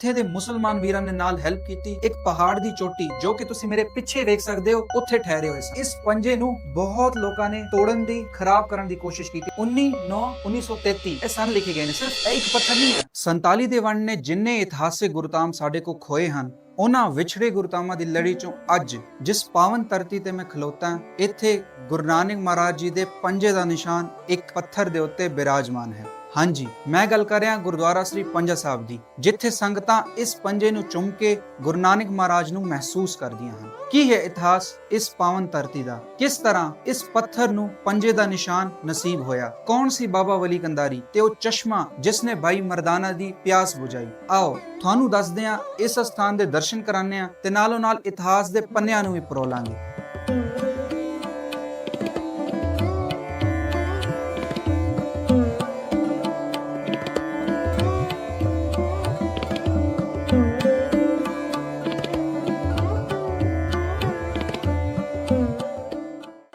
ਇੱਥੇ ਦੇ ਮੁਸਲਮਾਨ ਵੀਰਾਂ ਨੇ ਨਾਲ ਹੈਲਪ ਕੀਤੀ, ਇੱਕ ਪਹਾੜ ਦੀ ਚੋਟੀ ਜੋ ਕਿ ਤੁਸੀਂ ਮੇਰੇ ਪਿੱਛੇ ਵੇਖ ਸਕਦੇ ਹੋ, ਉੱਥੇ ਠਹਿਰੇ ਹੋਏ ਸਨ। ਇਸ ਪੰਜੇ ਨੂੰ ਬਹੁਤ ਲੋਕਾਂ ਨੇ ਤੋੜਨ ਦੀ, ਖਰਾਬ ਕਰਨ ਦੀ ਕੋਸ਼ਿਸ਼ ਕੀਤੀ। 19 9 1933 ਇਹ ਸਨ ਲਿਖੇ ਗਏ ਨੇ, ਸਿਰਫ ਇਹ ਇੱਕ ਪੱਥਰ ਨਹੀਂ ਹੈ। 47 ਦੇ ਵੰਡ ਨੇ ਜਿੰਨੇ ਇਤਿਹਾਸਿਕ ਗੁਰਤਾਮ ਸਾਡੇ ਕੋ ਖੋਏ ਹਨ, ਉਹਨਾਂ ਵਿਛੜੇ ਗੁਰਤਾਮਾਂ ਦੀ ਲੜੀ ਚੋਂ ਅੱਜ, ਜਿਸ ਪਾਵਨ ਧਰਤੀ ਤੇ ਮੈਂ ਖਲੋਤਾ, ਇੱਥੇ ਗੁਰੂ ਨਾਨਕ ਮਹਾਰਾਜ ਜੀ ਦੇ ਪੰਜੇ ਦਾ ਨਿਸ਼ਾਨ ਇੱਕ ਪੱਥਰ ਦੇ ਉੱਤੇ ਬਿਰਾਜਮਾਨ ਹੈ। ਹਾਂਜੀ, ਮੈਂ ਗੱਲ ਕਰ ਰਿਹਾ ਗੁਰਦੁਆਰਾ ਸ੍ਰੀ ਪੰਜਾ ਸਾਹਿਬ ਦੀ, ਜਿੱਥੇ ਸੰਗਤਾਂ ਇਸ ਪੰਜੇ ਨੂੰ ਚੁੰਮ ਕੇ ਗੁਰੂ ਨਾਨਕ ਮਹਾਰਾਜ ਨੂੰ ਮਹਿਸੂਸ ਕਰਦੀਆਂ ਹਨ। ਕੀ ਹੈ ਇਤਿਹਾਸ ਇਸ ਪਾਵਨ ਧਰਤੀ ਦਾ? ਕਿਸ ਤਰ੍ਹਾਂ ਇਸ ਪੱਥਰ ਨੂੰ ਪੰਜੇ ਦਾ ਨਿਸ਼ਾਨ ਨਸੀਬ ਹੋਇਆ? ਕੌਣ ਸੀ ਬਾਬਾ ਵਲੀ ਕੰਦਾਰੀ ਤੇ ਉਹ ਚਸ਼ਮਾ ਜਿਸ ਨੇ ਭਾਈ ਮਰਦਾਨਾ ਦੀ ਪਿਆਸ ਬੁਝਾਈ? ਆਓ, ਤੁਹਾਨੂੰ ਦੱਸਦੇ ਹਾਂ ਇਸ ਸਥਾਨ ਦੇ ਦਰਸ਼ਨ ਕਰਾਉਂਦੇ ਹਾਂ ਤੇ ਨਾਲੋਂ ਨਾਲ ਇਤਿਹਾਸ ਦੇ ਪੰਨਿਆਂ ਨੂੰ ਵੀ ਪਰੋਲਾਂਗੇ।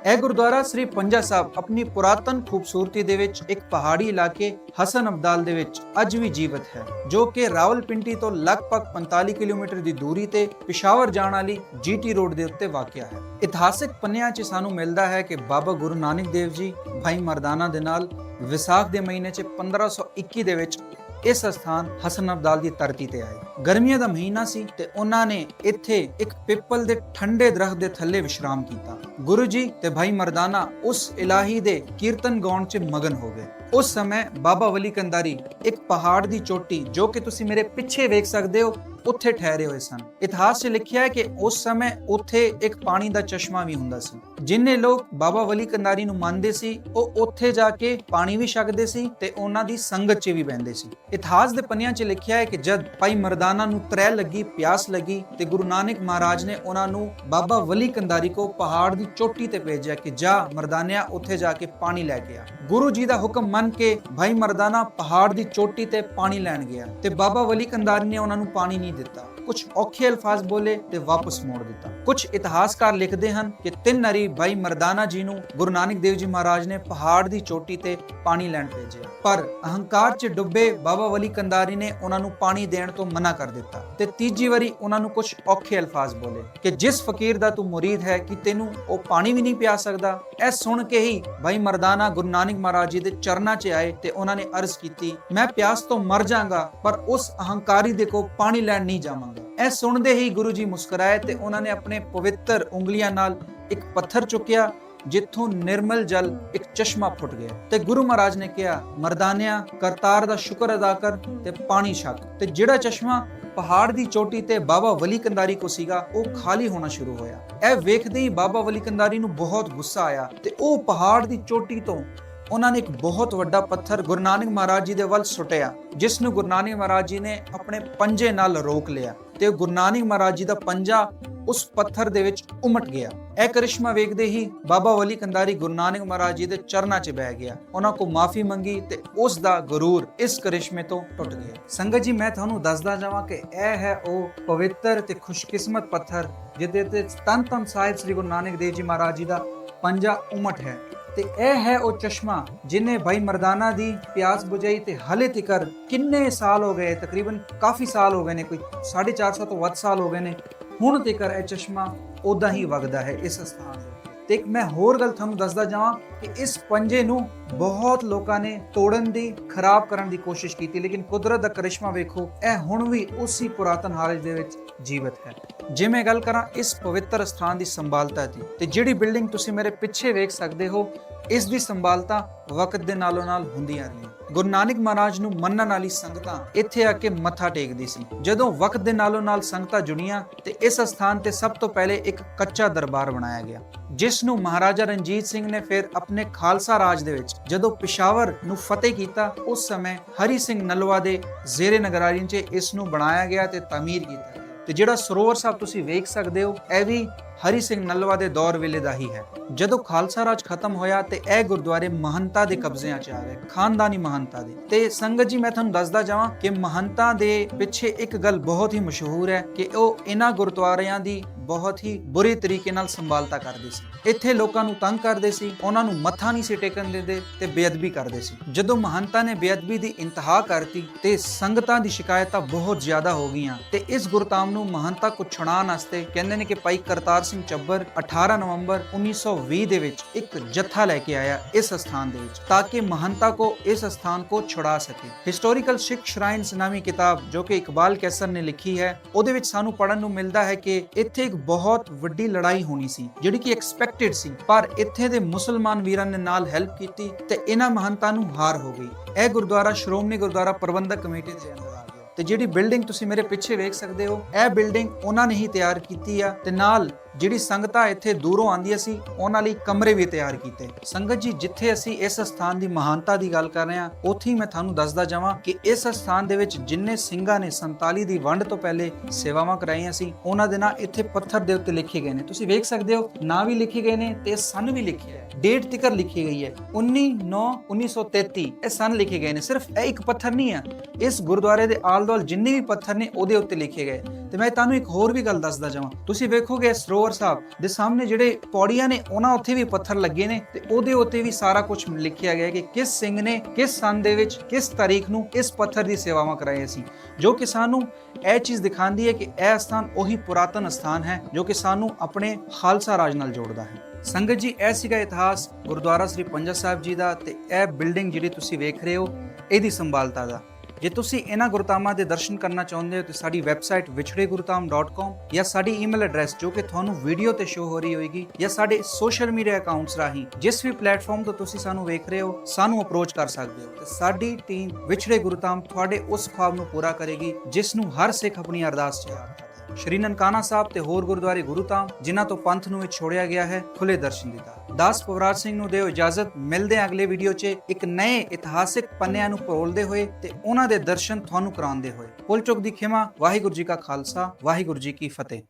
ਇਹ ਗੁਰਦੁਆਰਾ ਸ੍ਰੀ ਪੰਜਾ ਸਾਹਿਬ ਆਪਣੀ ਪੁਰਾਤਨ ਖੂਬਸੂਰਤੀ ਦੇ ਵਿੱਚ ਇੱਕ ਪਹਾੜੀ ਇਲਾਕੇ ਹਸਨ ਅਬਦਾਲ ਦੇ ਵਿੱਚ ਅੱਜ ਵੀ ਜੀਵਤ ਹੈ, ਜੋ ਕਿ ਰਾਵਲਪਿੰਡੀ ਤੋਂ ਲਗਭਗ 45 ਕਿਲੋਮੀਟਰ ਦੀ ਦੂਰੀ ਤੇ ਪਿਸ਼ਾਵਰ ਜਾਣ ਵਾਲੀ ਜੀਟੀ ਰੋਡ ਦੇ ਉੱਤੇ ਵਾਕਿਆ ਹੈ। ਇਤਿਹਾਸਿਕ ਪੰਨਿਆਂ 'ਚ ਸਾਨੂੰ ਮਿਲਦਾ ਹੈ ਕਿ ਬਾਬਾ ਗੁਰੂ ਨਾਨਕ ਦੇਵ ਜੀ, ਭਾਈ ਮਰਦਾਨਾ ਦੇ ਨਾਲ ਵਿਸਾਖ ਦੇ ਮਹੀਨੇ 'ਚ 1521 ਦੇ ਵਿੱਚ ਇਸ ਸਥਾਨ ਹਸਨ ਅਬਦਾਲ ਦੀ ਧਰਤੀ ਤੇ ਆਏ। ਗਰਮੀਆਂ ਦਾ ਮਹੀਨਾ ਸੀ ਤੇ ਉਹਨਾਂ ਨੇ ਇੱਥੇ ਇੱਕ ਪਿੱਪਲ ਦੇ ਠੰਡੇ ਦਰਖਤ ਦੇ ਥੱਲੇ ਵਿਸ਼ਰਾਮ ਕੀਤਾ। ਗੁਰੂ ਜੀ ਤੇ ਭਾਈ ਮਰਦਾਨਾ ਉਸ ਇਲਾਹੀ ਦੇ ਕੀਰਤਨ ਗਾਉਣ 'ਚ ਮਗਨ ਹੋ ਗਏ। ਉਸ ਸਮੇਂ ਬਾਬਾ ਵਲੀ ਕੰਦਾਰੀ ਇੱਕ ਪਹਾੜ ਦੀ ਚੋਟੀ ਜੋ ਕਿ ਤੁਸੀਂ ਮੇਰੇ ਪਿੱਛੇ ਵੇਖ ਸਕਦੇ ਹੋ ਉੱਥੇ ਠਹਿਰੇ ਹੋਏ ਸਨ। ਇਤਿਹਾਸ 'ਚ ਲਿਖਿਆ ਹੈ ਕਿ ਉਸ ਸਮੇਂ ਉੱਥੇ ਇੱਕ ਪਾਣੀ ਦਾ ਚਸ਼ਮਾ ਵੀ ਹੁੰਦਾ ਸੀ। ਜਿੰਨੇ ਲੋਕ ਬਾਬਾ ਵਲੀ ਕੰਦਾਰੀ ਨੂੰ ਮੰਨਦੇ ਸੀ, ਉਹ ਉੱਥੇ ਜਾ ਕੇ ਪਾਣੀ ਵੀ ਛਕਦੇ ਸੀ ਤੇ ਉਹਨਾਂ ਦੀ ਸੰਗਤ 'ਚ ਵੀ ਬਹਿੰਦੇ ਸੀ। ਇਤਿਹਾਸ ਦੇ ਪੰਨਿਆਂ 'ਚ ਲਿਖਿਆ ਹੈ ਕਿ ਜਦ ਭਾਈ ਮਰਦਾਨਾ ਨੂੰ ਤਰੈ ਲੱਗੀ, ਪਿਆਸ ਲੱਗੀ ਤੇ ਗੁਰੂ ਨਾਨਕ ਮਹਾਰਾਜ ਨੇ ਉਹਨਾਂ ਨੂੰ ਬਾਬਾ ਵਲੀ ਕੰਦਾਰੀ ਕੋ ਪਹਾੜ ਦੀ ਚੋਟੀ ਤੇ ਭੇਜਿਆ ਕਿ ਜਾ ਮਰਦਾਨਿਆ, ਉੱਥੇ ਜਾ ਕੇ ਪਾਣੀ ਲੈ ਕੇ ਆ। ਗੁਰੂ ਜੀ ਦਾ ਹੁਕਮ ਮੰਨ ਕੇ ਭਾਈ ਮਰਦਾਨਾ ਪਹਾੜ ਦੀ ਚੋਟੀ ਤੇ ਪਾਣੀ ਲੈਣ ਗਿਆ ਤੇ ਬਾਬਾ ਵਲੀ ਕੰਦਾਰੀ ਨੇ ਉਹਨਾਂ ਨੂੰ ਪਾਣੀ ਨਹੀਂ ਦਿੱਤਾ ਕੁਝ ਔਖੇ ਅਲਫਾਜ਼ ਬੋਲੇ ਤੇ ਵਾਪਸ ਮੋੜ ਦਿੱਤਾ। ਕੁਝ ਇਤਿਹਾਸਕਾਰ ਲਿਖਦੇ ਹਨ ਕਿ ਤਿੰਨ ਨਰੀ ਬਾਈ ਮਰਦਾਨਾ ਜੀ ਨੂੰ ਗੁਰੂ ਨਾਨਕ ਦੇਵ ਜੀ ਮਹਾਰਾਜ ਨੇ ਪਹਾੜ ਦੀ ਚੋਟੀ ਤੇ ਪਾਣੀ ਲੈਣ ਭੇਜਿਆ। ਪਰ ਅਹੰਕਾਰ 'ਚ ਡੁੱਬੇ ਬਾਬਾ ਵਲੀ ਕੰਦਾਰੀ ਨੇ ਉਹਨਾਂ ਨੂੰ ਪਾਣੀ ਦੇਣ ਤੋਂ ਮਨਾ ਕਰ ਦਿੱਤਾ ਤੇ ਤੀਜੀ ਵਾਰੀ ਉਹਨਾਂ ਨੂੰ ਕੁਝ ਔਖੇ ਅਲਫਾਜ਼ ਬੋਲੇ ਕਿ ਜਿਸ ਫਕੀਰ ਦਾ ਤੂੰ ਮੁਰੀਦ ਹੈ ਕਿ ਤੈਨੂੰ ਉਹ ਪਾਣੀ ਵੀ ਨਹੀਂ ਪਿਆ ਸਕਦਾ। ਇਹ ਸੁਣ ਕੇ ਹੀ ਬਾਈ ਮਰਦਾਨਾ ਗੁਰੂ ਨਾਨਕ ਮਹਾਰਾਜ ਜੀ ਦੇ ਚਰਨਾਂ 'ਚ ਆਏ ਤੇ ਉਹਨਾਂ ਨੇ ਅਰਜ਼ ਕੀਤੀ, ਮੈਂ ਪਿਆਸ ਤੋਂ ਮਰ ਜਾਵਾਂਗਾ ਪਰ ਉਸ ਅਹੰਕਾਰੀ ਦੇ ਕੋ ਪਾਣੀ ਲੈਣ ਨਹੀਂ ਜਾਵਾਂਗਾ। ਇਹ ਸੁਣਦੇ ਹੀ ਗੁਰੂ ਜੀ ਮੁਸਕਰਾਏ ਤੇ ਉਹਨਾਂ ਨੇ ਆਪਣੇ ਪਵਿੱਤਰ ਉਂਗਲੀਆਂ ਨਾਲ ਇੱਕ ਪੱਥਰ ਚੁੱਕਿਆ, ਜਿੱਥੋਂ ਨਿਰਮਲ ਜਲ ਇੱਕ ਚਸ਼ਮਾ ਫੁੱਟ ਗਿਆ। ਤੇ ਗੁਰੂ ਮਹਾਰਾਜ ਨੇ ਕਿਹਾ, ਮਰਦਾਨਿਆ, ਕਰਤਾਰ ਦਾ ਸ਼ੁਕਰ ਅਦਾ ਕਰ ਤੇ ਪਾਣੀ ਛਕ। ਤੇ ਜਿਹੜਾ ਚਸ਼ਮਾ ਪਹਾੜ ਦੀ ਚੋਟੀ ਤੇ ਬਾਬਾ ਵਲੀ ਕੰਦਾਰੀ ਕੋ ਸੀਗਾ, ਉਹ ਖਾਲੀ ਹੋਣਾ ਸ਼ੁਰੂ ਹੋਇਆ। ਇਹ ਵੇਖਦੇ ਹੀ ਬਾਬਾ ਵਲੀ ਕੰਦਾਰੀ ਨੂੰ ਬਹੁਤ ਗੁੱਸਾ ਆਇਆ ਤੇ ਉਹ ਪਹਾੜ ਦੀ ਚੋਟੀ ਤੋਂ ਉਹਨਾਂ ਨੇ ਇੱਕ ਬਹੁਤ ਵੱਡਾ ਪੱਥਰ ਗੁਰੂ ਨਾਨਕ ਮਹਾਰਾਜ ਜੀ ਦੇ ਵੱਲ ਸੁੱਟਿਆ, ਜਿਸ ਨੂੰ ਗੁਰੂ ਨਾਨਕ ਮਹਾਰਾਜ ਜੀ ਨੇ ਆਪਣੇ ਪੰਜੇ ਨਾਲ ਰੋਕ ਲਿਆ। ਤੇ ਗੁਰੂ ਨਾਨਕ ਮਹਾਰਾਜ ਜੀ ਦਾ ਪੰਜਾ ਉਸ ਪੱਥਰ ਦੇ ਵਿੱਚ ਉਮਟ ਗਿਆ। ਇਹ ਕਰਿਸ਼ਮਾ ਵੇਖਦੇ ਹੀ ਬਾਬਾ ਵਲੀ ਕੰਦਾਰੀ ਗੁਰੂ ਨਾਨਕ ਮਹਾਰਾਜ ਜੀ ਦੇ ਚਰਨਾਂ 'ਚ ਬਹਿ ਗਿਆ। ਉਹਨਾਂ ਕੋ ਮਾਫੀ ਮੰਗੀ ਤੇ ਉਸ ਦਾ ਗਰੂਰ ਇਸ ਕਰਿਸ਼ਮੇ ਤੋਂ ਟੁੱਟ ਗਿਆ। ਸੰਗਤ ਜੀ, ਮੈਂ ਤੁਹਾਨੂੰ ਦੱਸਦਾ ਜਾਵਾਂ ਕਿ ਇਹ ਹੈ ਉਹ ਪਵਿੱਤਰ ਤੇ ਖੁਸ਼ਕਿਸਮਤ ਪੱਥਰ ਜਿਹਦੇ ਤੇ ਤਨ ਤਨ ਸਾਹਿਬ ਸ੍ਰੀ ਗੁਰੂ ਨਾਨਕ ਦੇਵ ਜੀ ਮਹਾਰਾਜ ਜੀ ਦਾ ਪੰਜਾ ਉਮਟ ਹੈ। ਤੇ ਇਹ ਹੈ ਉਹ ਚਸ਼ਮਾ ਜਿਨੇ ਭਾਈ ਮਰਦਾਨਾ ਦੀ ਪਿਆਸ ਬੁਝਾਈ ਤੇ ਹਲੇ ਤਿਕਰ ਕਿੰਨੇ ਸਾਲ ਹੋ ਗਏ, ਤਕਰੀਬਨ ਕਾਫੀ ਸਾਲ ਹੋ ਗਏ ਨੇ, ਕੋਈ 450 ਤੋਂ ਵੱਧ ਸਾਲ ਹੋ ਗਏ ਨੇ। ਹੁਣ ਤਿਕਰ ਇਹ ਚਸ਼ਮਾ ਉਦਾਂ ਹੀ ਵਗਦਾ ਹੈ ਇਸ ਸਥਾਨ ਤੇ। ਤੇ ਇੱਕ ਮੈਂ ਹੋਰ ਗੱਲ ਤੁਹਾਨੂੰ ਦੱਸਦਾ ਜਾਵਾਂ ਕਿ ਇਸ ਪੰਜੇ ਨੂੰ ਬਹੁਤ ਲੋਕਾਂ ਨੇ ਤੋੜਨ ਦੀ, ਖਰਾਬ ਕਰਨ ਦੀ ਕੋਸ਼ਿਸ਼ ਕੀਤੀ, ਲੇਕਿਨ ਕੁਦਰਤ ਦਾ ਕਰਿਸ਼ਮਾ ਵੇਖੋ, ਇਹ ਹੁਣ ਵੀ ਉਸੇ ਪੁਰਾਤਨ ਹਾਲਤ ਦੇ ਵਿੱਚ ਜੀਵਤ ਹੈ। ਜੇ ਮੈਂ ਗੱਲ ਕਰਾਂ ਇਸ ਪਵਿੱਤਰ ਸਥਾਨ ਦੀ ਸੰਭਾਲਤਾ ਦੀ, ਤੇ ਜਿਹੜੀ ਬਿਲਡਿੰਗ ਤੁਸੀਂ ਮੇਰੇ ਪਿੱਛੇ ਵੇਖ ਸਕਦੇ ਹੋ, ਇਸ ਦੀ ਸੰਭਾਲਤਾ ਵਕਤ ਦੇ ਨਾਲੋਂ ਨਾਲ ਹੁੰਦੀਆਂ ਰਹੀਆਂ। ਗੁਰੂ ਨਾਨਕ ਮਹਾਰਾਜ ਨੂੰ ਮੰਨਣ ਵਾਲੀ ਸੰਗਤਾਂ ਇੱਥੇ ਆ ਕੇ ਮੱਥਾ ਟੇਕਦੀ ਸੀ। ਜਦੋਂ ਵਕਤ ਦੇ ਨਾਲੋਂ ਨਾਲ ਸੰਗਤਾਂ ਜੁੜੀਆਂ ਤੇ ਇਸ ਸਥਾਨ ਤੇ ਸਭ ਤੋਂ ਪਹਿਲੇ ਇੱਕ ਕੱਚਾ ਦਰਬਾਰ ਬਣਾਇਆ ਗਿਆ, ਜਿਸ ਨੂੰ ਮਹਾਰਾਜਾ ਰਣਜੀਤ ਸਿੰਘ ਨੇ ਫਿਰ ਆਪਣੇ ਖਾਲਸਾ ਰਾਜ ਦੇ ਵਿੱਚ ਜਦੋਂ ਪਿਸ਼ਾਵਰ ਨੂੰ ਫਤਿਹ ਕੀਤਾ, ਉਸ ਸਮੇਂ ਹਰੀ ਸਿੰਘ ਨਲਵਾ ਦੇ ਜ਼ੇਰੇ ਨਗਰਾਰੀ 'ਚ ਇਸ ਨੂੰ ਬਣਾਇਆ ਗਿਆ ਤੇ ਤਾਮੀਰ ਕੀਤਾ ਤੇ ਜਿਹੜਾ ਸਰੋਵਰ ਸਾਹਿਬ ਤੁਸੀਂ ਵੇਖ ਸਕਦੇ ਹੋ, ਇਹ ਵੀ ਹਰੀ ਸਿੰਘ ਨਲਵਾ ਦੇ ਦੌਰ ਵੇਲੇ ਦਾ ਹੀ ਹੈ। ਜਦੋਂ ਖਾਲਸਾ ਰਾਜ ਖਤਮ ਹੋਇਆ ਤੇ ਇਹ ਗੁਰਦੁਆਰੇ ਮਹੰਤਾ ਦੇ ਕਬਜ਼ਿਆਂ 'ਚ ਆ ਗਏ, ਖਾਨਦਾਨੀ ਮਹੰਤਾ ਦੇ। ਤੇ ਸੰਗਤ ਜੀ, ਮੈਂ ਤੁਹਾਨੂੰ ਦੱਸਦਾ ਜਾਵਾਂ ਕਿ ਮਹੰਤਾ ਦੇ ਪਿੱਛੇ ਇੱਕ ਗੱਲ ਬਹੁਤ ਹੀ ਮਸ਼ਹੂਰ ਹੈ ਕਿ ਉਹ ਇਹਨਾਂ ਗੁਰਦੁਆਰਿਆਂ ਦੀ ਬਹੁਤ ਹੀ ਬੁਰੇ ਤਰੀਕੇ ਨਾਲ ਸੰਭਾਲਤਾ ਕਰਦੇ ਸੀ। ਇੱਥੇ ਲੋਕਾਂ ਨੂੰ ਤੰਗ ਕਰਦੇ ਸੀ, ਉਹਨਾਂ ਨੂੰ ਮੱਥਾ ਨਹੀਂ ਸੀ ਟੇਕਣ ਦਿੰਦੇ ਤੇ ਬੇਅਦਬੀ ਕਰਦੇ ਸੀ। ਜਦੋਂ ਮਹੰਤਾ ਨੇ ਬੇਅਦਬੀ ਦੀ ਇੰਤਹਾ ਕਰਤੀ ਤੇ ਸੰਗਤਾਂ ਦੀ ਸ਼ਿਕਾਇਤਾਂ ਬਹੁਤ ਜ਼ਿਆਦਾ ਹੋ ਗਈਆਂ ਤੇ ਇਸ ਗੁਰਤਾਮ ਨੂੰ ਮਹੰਤਾ ਕੋ ਛੁਡਾਉਣ ਵਾਸਤੇ ਕਹਿੰਦੇ ਨੇ ਕਿ ਭਾਈ ਕਰਤਾਰ ਸਿੰਘ ਚੱਬਰ 18 ਨਵੰਬਰ 1920 ਦੇ ਵਿੱਚ ਇੱਕ ਜੱਥਾ ਲੈ ਕੇ ਆਇਆ ਇਸ ਸਥਾਨ ਦੇ ਵਿੱਚ ਤਾਂ ਕਿ ਮਹੰਤਾ ਕੋ ਇਸ ਸਥਾਨ ਕੋ ਛੁਡਾ ਸਕੇ। ਹਿਸਟੋਰੀਕਲ ਸਿੱਖ ਸ਼ਰਾਈਨਸ ਨਾਮੀ ਕਿਤਾਬ ਜੋ ਕਿ ਇਕਬਾਲ ਕੈਸਰ ਨੇ ਲਿਖੀ ਹੈ, ਉਹਦੇ ਵਿੱਚ ਸਾਨੂੰ ਪੜਨ ਨੂੰ ਮਿਲਦਾ ਹੈ ਕਿ ਇੱਥੇ ਇੱਕ ਬਹੁਤ ਵੱਡੀ ਲੜਾਈ ਹੋਣੀ ਸੀ, ਜਿਹੜੀ ਕਿ ਐਕਸਪੈਕਟਡ ਸੀ, ਪਰ ਇੱਥੇ ਦੇ ਮੁਸਲਮਾਨ ਵੀਰਾਂ ਨੇ ਨਾਲ ਹੈਲਪ ਕੀਤੀ ਤੇ ਇਹਨਾਂ ਮਹੰਤਾਂ ਨੂੰ ਹਾਰ ਹੋ ਗਈ। ਇਹ ਗੁਰਦੁਆਰਾ ਸ਼੍ਰੋਮਣੀ ਗੁਰਦੁਆਰਾ ਪ੍ਰਬੰਧਕ ਕਮੇਟੀ ਦੇ ਅੰਦਰ ਆ ਗਿਆ। ਤੇ ਜਿਹੜੀ ਬਿਲਡਿੰਗ ਤੁਸੀਂ ਮੇਰੇ ਪਿੱਛੇ ਵੇਖ ਸਕਦੇ ਹੋ, ਇਹ ਬਿਲਡਿੰਗ ਉਹਨਾਂ ਨੇ ਹੀ ਤਿਆਰ ਕੀਤੀ ਆ ਤੇ ਨਾਲ ਜਿਹੜੀ ਸੰਗਤਾਂ ਇੱਥੇ ਦੂਰੋਂ ਆਂਦੀਆਂ ਸੀ, ਉਹਨਾਂ ਲਈ ਕਮਰੇ ਵੀ ਤਿਆਰ ਕੀਤੇ। ਸੰਗਤ ਜੀ, ਜਿੱਥੇ ਅਸੀਂ ਇਸ ਸਥਾਨ ਦੀ ਮਹਾਨਤਾ ਦੀ ਗੱਲ ਕਰ ਰਹੇ ਹਾਂ, ਉੱਥੇ ਹੀ ਮੈਂ ਤੁਹਾਨੂੰ ਦੱਸਦਾ ਜਾਵਾਂ ਕਿ ਇਸ ਸਥਾਨ ਦੇ ਵਿੱਚ ਜਿੰਨੇ ਸਿੰਘਾਂ ਨੇ 47 ਦੀ ਵੰਡ ਤੋਂ ਪਹਿਲੇ ਸੇਵਾਵਾਂ ਕਰਾਈਆਂ ਸੀ, ਉਹਨਾਂ ਦੇ ਨਾਂ ਇੱਥੇ ਪੱਥਰ ਦੇ ਉੱਤੇ ਲਿਖੇ ਗਏ ਨੇ। ਤੁਸੀਂ ਵੇਖ ਸਕਦੇ ਹੋ, ਨਾਂ ਵੀ ਲਿਖੇ ਗਏ ਨੇ ਤੇ ਸਨ ਵੀ ਲਿਖਿਆ ਹੈ। ਡੇਟ ਤਿਕਰ ਲਿਖੀ ਗਈ ਹੈ 19 9 1933 ਇਹ ਸਨ ਲਿਖੇ ਗਏ ਨੇ। ਸਿਰਫ ਇਹ ਇੱਕ ਪੱਥਰ ਨਹੀਂ ਆ ਇਸ ਗੁਰਦੁਆਰੇ ਦੇ ਆਲ ਦੁਆਲ ਜਿੰਨੇ ਵੀ ਪੱਥਰ ਨੇ, ਉਹਦੇ ਉੱਤੇ ਲਿਖੇ ਗਏ। ਤੇ ਮੈਂ ਤੁਹਾਨੂੰ ਇੱਕ ਹੋਰ ਵੀ ਗੱਲ ਦੱਸਦਾ ਜਾਵਾਂ। ਤੁਸੀਂ ਵੇਖੋਗੇ ਸਰੋਵਰ ਸਾਹਿਬ ਦੇ ਸਾਹਮਣੇ ਜਿਹੜੇ ਪੌੜੀਆਂ ਨੇ, ਉਹਨਾਂ ਉੱਥੇ ਵੀ ਪੱਥਰ ਲੱਗੇ ਨੇ ਤੇ ਉਹਦੇ ਉੱਤੇ ਵੀ ਸਾਰਾ ਕੁਝ ਲਿਖਿਆ ਗਿਆ ਕਿ ਕਿਸ ਸਿੰਘ ਨੇ ਕਿਸ ਸੰਨ ਦੇ ਵਿੱਚ ਕਿਸ ਤਾਰੀਖ ਨੂੰ ਇਸ ਪੱਥਰ ਦੀ ਸੇਵਾਵਾਂ ਕਰਾਈਆਂ ਸੀ। ਜੋ ਕਿ ਸਾਨੂੰ ਇਹ ਚੀਜ਼ ਦਿਖਾਉਂਦੀ ਹੈ ਕਿ ਇਹ ਸਥਾਨ ਉਹੀ ਪੁਰਾਤਨ ਸਥਾਨ ਹੈ ਜੋ ਕਿ ਸਾਨੂੰ ਆਪਣੇ ਖਾਲਸਾ ਰਾਜ ਨਾਲ ਜੋੜਦਾ ਹੈ। ਸੰਗਤ ਜੀ, ਇਹ ਸੀਗਾ ਇਤਿਹਾਸ ਗੁਰਦੁਆਰਾ ਸ੍ਰੀ ਪੰਜਾ ਸਾਹਿਬ ਜੀ ਦਾ ਤੇ ਇਹ ਬਿਲਡਿੰਗ ਜਿਹੜੀ ਤੁਸੀਂ ਵੇਖ ਰਹੇ ਹੋ, ਇਹਦੀ ਸੰਭਾਲਤਾ ਦਾ। ਜੇ ਤੁਸੀਂ ਇਹਨਾਂ ਗੁਰਤਾਮਾਂ ਦੇ ਦਰਸ਼ਨ ਕਰਨਾ ਚਾਹੁੰਦੇ ਹੋ ਤਾਂ ਸਾਡੀ ਵੈਬਸਾਈਟ vichdegurutam.com ਜਾਂ ਸਾਡੀ ਈਮੇਲ ਐਡਰੈਸ ਜੋ ਕਿ ਤੁਹਾਨੂੰ ਵੀਡੀਓ ਤੇ ਸ਼ੋ ਹੋ ਰਹੀ ਹੋਏਗੀ ਜਾਂ ਸਾਡੇ ਸੋਸ਼ਲ ਮੀਡੀਆ ਅਕਾਊਂਟਸ ਰਾਹੀਂ, ਜਿਸ ਵੀ ਪਲੇਟਫਾਰਮ ਤੋਂ ਤੁਸੀਂ ਸਾਨੂੰ ਵੇਖ ਰਹੇ ਹੋ, ਸਾਨੂੰ ਅਪਰੋਚ ਕਰ ਸਕਦੇ ਹੋ। ਤੇ ਸਾਡੀ ਟੀਮ ਵਿਛੜੇ ਗੁਰਤਾਮ ਤੁਹਾਡੇ ਉਸ ਖੁਆਬ ਨੂੰ ਪੂਰਾ ਕਰੇਗੀ, ਜਿਸ ਨੂੰ ਹਰ ਸਿੱਖ ਆਪਣੀ ਅਰਦਾਸ 'ਚ ਯਾਦ ਸ਼੍ਰੀ ਨਨਕਾਣਾ ਸਾਹਿਬ ਤੇ ਹੋਰ ਗੁਰਦੁਆਰੇ ਗੁਰੂ ਤਾਂ ਜਿਨ੍ਹਾਂ ਤੋਂ ਪੰਥ ਨੂੰ ਛੋੜਿਆ ਗਿਆ ਹੈ ਖੁੱਲੇ ਦਰਸ਼ਨ ਦਿੱਤਾ ਦਾਸ ਪਵਰਾਜ ਸਿੰਘ ਨੂੰ ਦਿਓ ਇਜਾਜ਼ਤ। ਮਿਲਦੇ ਅਗਲੇ ਵੀਡੀਓ 'ਚ ਇੱਕ ਨਏ ਇਤਿਹਾਸਿਕ ਪੰਨਿਆਂ ਨੂੰ ਪਰੋਲਦੇ ਹੋਏ ਤੇ ਉਹਨਾਂ ਦੇ ਦਰਸ਼ਨ ਤੁਹਾਨੂੰ ਕਰਾਉਂਦੇ ਹੋਏ। ਪੁੱਲ ਚੁੱਕ ਦੀ ਖਿਮਾ, ਵਾਹਿਗੁਰੂ ਜੀ ਕਾ ਖਾਲਸਾ, ਵਾਹਿਗੁਰੂ ਜੀ ਕੀ ਫਤਿਹ।